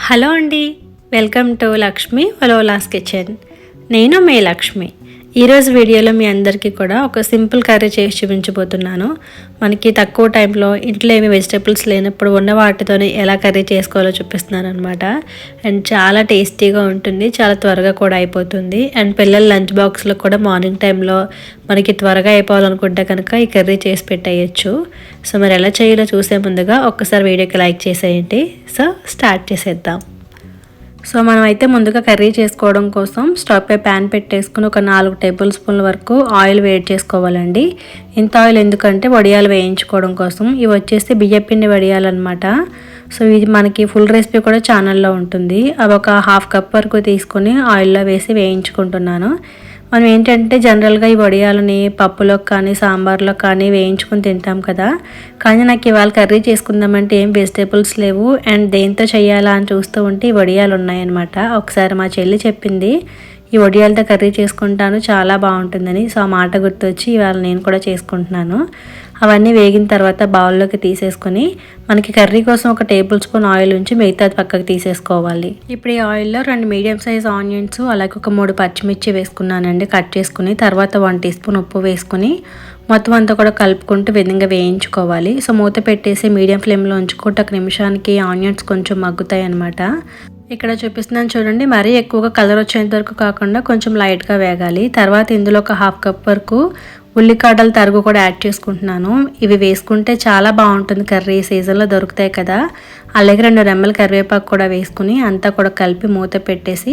Hello అండి welcome to Lakshmi వలోలాస్ kitchen. నేను మే లక్ష్మి. ఈరోజు వీడియోలో మీ అందరికీ కూడా ఒక సింపుల్ కర్రీ చేసి చూపించబోతున్నాను. మనకి తక్కువ టైంలో ఇంట్లో ఏమి వెజిటేబుల్స్ లేనప్పుడు ఉన్న వాటితోనే ఎలా కర్రీ చేసుకోవాలో చూపిస్తున్నాను అనమాట అండ్ చాలా టేస్టీగా ఉంటుంది చాలా త్వరగా కూడా అయిపోతుంది. అండ్ పిల్లల లంచ్ బాక్స్లో కూడా మార్నింగ్ టైంలో మనకి త్వరగా అయిపోవాలనుకుంటే కనుక ఈ కర్రీ చేసి పెట్టేయచ్చు. సో మరి ఎలా చేయాలో చూసే ముందుగా ఒక్కసారి వీడియోకి లైక్ చేసేయండి. సో స్టార్ట్ చేసేద్దాం. సో మనం అయితే ముందుగా కర్రీ చేసుకోవడం కోసం స్టవ్ పై ప్యాన్ పెట్టేసుకుని ఒక నాలుగు టేబుల్ స్పూన్ల వరకు ఆయిల్ వేడి చేసుకోవాలండి. ఇంత ఆయిల్ ఎందుకంటే వడియాలు వేయించుకోవడం కోసం. ఇవి వచ్చేసి బియ్యపిండి వడియాలన్నమాట. సో ఇది మనకి ఫుల్ రెసిపీ కూడా ఛానల్లో ఉంటుంది. అవి ఒక హాఫ్ కప్ వరకు తీసుకొని ఆయిల్లో వేసి వేయించుకుంటున్నాను. మనం ఏంటంటే జనరల్గా ఈ వడియాలని పప్పులో కానీ సాంబార్లో కానీ వేయించుకొని తింటాం కదా. కానీ నాకు ఇవాళ కర్రీ చేసుకుందామంటే ఏం వెజిటేబుల్స్ లేవు. అండ్ దేంతో చేయాలా అని చూస్తూ ఉంటే ఈ వడియాలు ఉన్నాయన్నమాట. ఒకసారి మా చెల్లి చెప్పింది ఈ వడియాలతో కర్రీ చేసుకుంటాను చాలా బాగుంటుందని. సో ఆ మాట గుర్తొచ్చి ఇవాళ నేను కూడా చేసుకుంటున్నాను. అవన్నీ వేగిన తర్వాత బౌల్లోకి తీసేసుకొని మనకి కర్రీ కోసం ఒక టేబుల్ స్పూన్ ఆయిల్ ఉంచి మిగతా పక్కకు తీసేసుకోవాలి. ఇప్పుడు ఈ ఆయిల్లో రెండు మీడియం సైజ్ ఆనియన్స్ అలాగే ఒక మూడు పచ్చిమిర్చి వేసుకున్నానండి కట్ చేసుకుని తర్వాత వన్ టీ స్పూన్ ఉప్పు వేసుకుని మొత్తం అంతా కూడా కలుపుకుంటూ విధంగా వేయించుకోవాలి. సో మూత పెట్టేసి మీడియం ఫ్లేమ్లో ఉంచుకుంటే ఒక నిమిషానికి ఆనియన్స్ కొంచెం మగ్గుతాయి అనమాట ఇక్కడ చూపిస్తున్నాను చూడండి. మరీ ఎక్కువగా కలర్ వచ్చేంత వరకు కాకుండా కొంచెం లైట్గా వేగాలి. తర్వాత ఇందులో ఒక హాఫ్ కప్ వరకు ఉల్లికాడల తరుగు కూడా యాడ్ చేసుకుంటున్నాను. ఇవి వేసుకుంటే చాలా బాగుంటుంది కర్రీ సీజన్లో దొరుకుతాయి కదా. అలాగే రెండు రెమ్మల కరివేపాకు కూడా వేసుకుని అంతా కూడా కలిపి మూత పెట్టేసి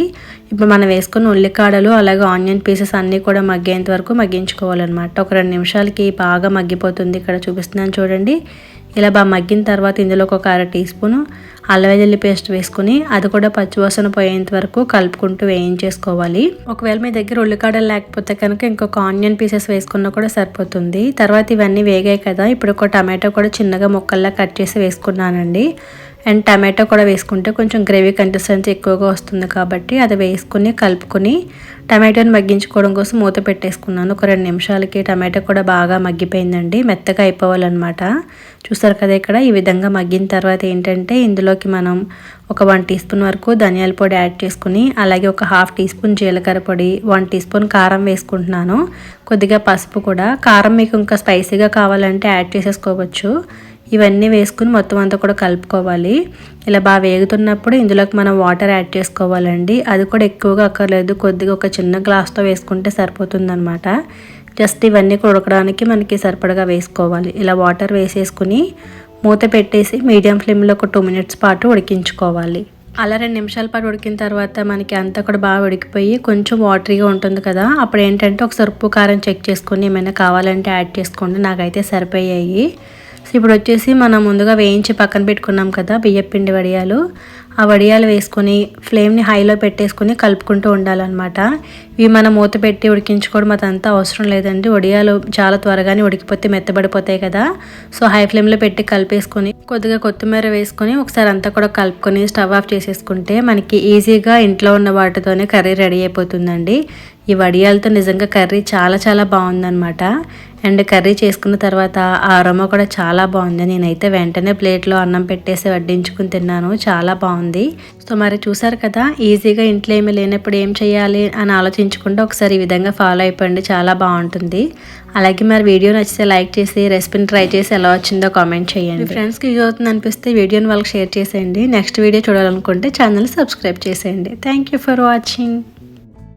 ఇప్పుడు మనం వేసుకున్న ఉల్లికాడలు అలాగే ఆనియన్ పీసెస్ అన్నీ కూడా మగ్గేంత వరకు మగ్గించుకోవాలన్నమాట. ఒక రెండు నిమిషాలకి బాగా మగ్గిపోతుంది ఇక్కడ చూపిస్తున్నాను చూడండి. ఇలా బాగా మగ్గిన తర్వాత ఇందులో ఒక అర టీ స్పూను అల్లవెల్లుల్లి పేస్ట్ వేసుకుని అది కూడా పచ్చివాసన పోయేంత వరకు కలుపుకుంటూ వేయించేసుకోవాలి. ఒకవేళ మీ దగ్గర ఉల్లికాడలు లేకపోతే కనుక ఇంకొక ఆనియన్ పీసెస్ వేసుకున్న కూడా సరిపోతుంది. తర్వాత ఇవన్నీ వేగాయి కదా. ఇప్పుడు ఒక టమాటో కూడా చిన్నగా ముక్కల్లా కట్ చేసి వేసుకున్నానండి. అండ్ టమాటో కూడా వేసుకుంటే కొంచెం గ్రేవీ కన్సిస్టెన్సీ ఎక్కువగా వస్తుంది కాబట్టి అది వేసుకుని కలుపుకొని టమాటోని మగ్గించుకోవడం కోసం మూత పెట్టేసుకున్నాను. ఒక రెండు నిమిషాలకి టమాటో కూడా బాగా మగ్గిపోయిందండి. మెత్తగా అయిపోవాలన్నమాట. చూసారు కదా ఇక్కడ ఈ విధంగా మగ్గిన తర్వాత ఏంటంటే ఇందులోకి మనం ఒక వన్ టీ స్పూన్ వరకు ధనియాల పొడి యాడ్ చేసుకుని అలాగే ఒక హాఫ్ టీ స్పూన్ జీలకర్ర పొడి వన్ టీ స్పూన్ కారం వేసుకుంటున్నాను. కొద్దిగా పసుపు కూడా. కారం మీకు ఇంకా స్పైసీగా కావాలంటే యాడ్ చేసేసుకోవచ్చు. ఇవన్నీ వేసుకుని మొత్తం అంతా కూడా కలుపుకోవాలి. ఇలా బాగా వేగుతున్నప్పుడు ఇందులోకి మనం వాటర్ యాడ్ చేసుకోవాలండి. అది కూడా ఎక్కువగా అక్కర్లేదు. కొద్దిగా ఒక చిన్న గ్లాస్తో వేసుకుంటే సరిపోతుందనమాట జస్ట్ ఇవన్నీ కూడా ఉడకడానికి మనకి సరిపడగా వేసుకోవాలి. ఇలా వాటర్ వేసేసుకుని మూత పెట్టేసి మీడియం ఫ్లేమ్లో ఒక టూ మినిట్స్ పాటు ఉడికించుకోవాలి. అలా రెండు నిమిషాల పాటు ఉడికిన తర్వాత మనకి అంతా కూడా బాగా ఉడికిపోయి కొంచెం వాటరీగా ఉంటుంది కదా. అప్పుడు ఏంటంటే ఒకసారి ఉప్పు కారం చెక్ చేసుకొని ఏమైనా కావాలంటే యాడ్ చేసుకోండి. నాకైతే సరిపోయాయి. సో ఇప్పుడు వచ్చేసి మనం ముందుగా వేయించి పక్కన పెట్టుకున్నాం కదా బియ్యపిండి వడియాలు. ఆ వడియాలు వేసుకొని ఫ్లేమ్ని హైలో పెట్టేసుకొని కలుపుకుంటూ ఉండాలన్నమాట. ఇవి మనం మూత పెట్టి ఉడికించుకోవడం అదంతా అవసరం లేదండి. వడియాలు చాలా త్వరగానే ఉడికిపోతే మెత్తబడిపోతాయి కదా. సో హై ఫ్లేమ్లో పెట్టి కలిపేసుకొని కొద్దిగా కొత్తిమీర వేసుకొని ఒకసారి అంతా కూడా కలుపుకొని స్టవ్ ఆఫ్ చేసేసుకుంటే మనకి ఈజీగా ఇంట్లో ఉన్న వాటితోనే కర్రీ రెడీ అయిపోతుందండి. ఈ వడియాలతో నిజంగా కర్రీ చాలా చాలా బాగుందనమాట అండ్ కర్రీ చేసుకున్న తర్వాత ఆ అరోమా కూడా చాలా బాగుంది. నేనైతే వెంటనే ప్లేట్లో అన్నం పెట్టేసి వడ్డించుకుని తిన్నాను. చాలా బాగుంది. సో మరి చూసారు కదా ఈజీగా ఇంట్లో ఏమీ లేనప్పుడు ఏం చేయాలి అని ఆలోచించుకుంటే ఒకసారి ఈ విధంగా ఫాలో అయిపోండి. చాలా బాగుంటుంది. అలాగే మరి వీడియో నచ్చితే లైక్ చేసి రెసిపీని ట్రై చేసి ఎలా వచ్చిందో కామెంట్ చేయండి. ఫ్రెండ్స్కి యూజ్ అవుతుంది అనిపిస్తే వీడియోని వాళ్ళకి షేర్ చేసేయండి. నెక్స్ట్ వీడియో చూడాలనుకుంటే ఛానల్ సబ్స్క్రైబ్ చేసేయండి. Thank for watching.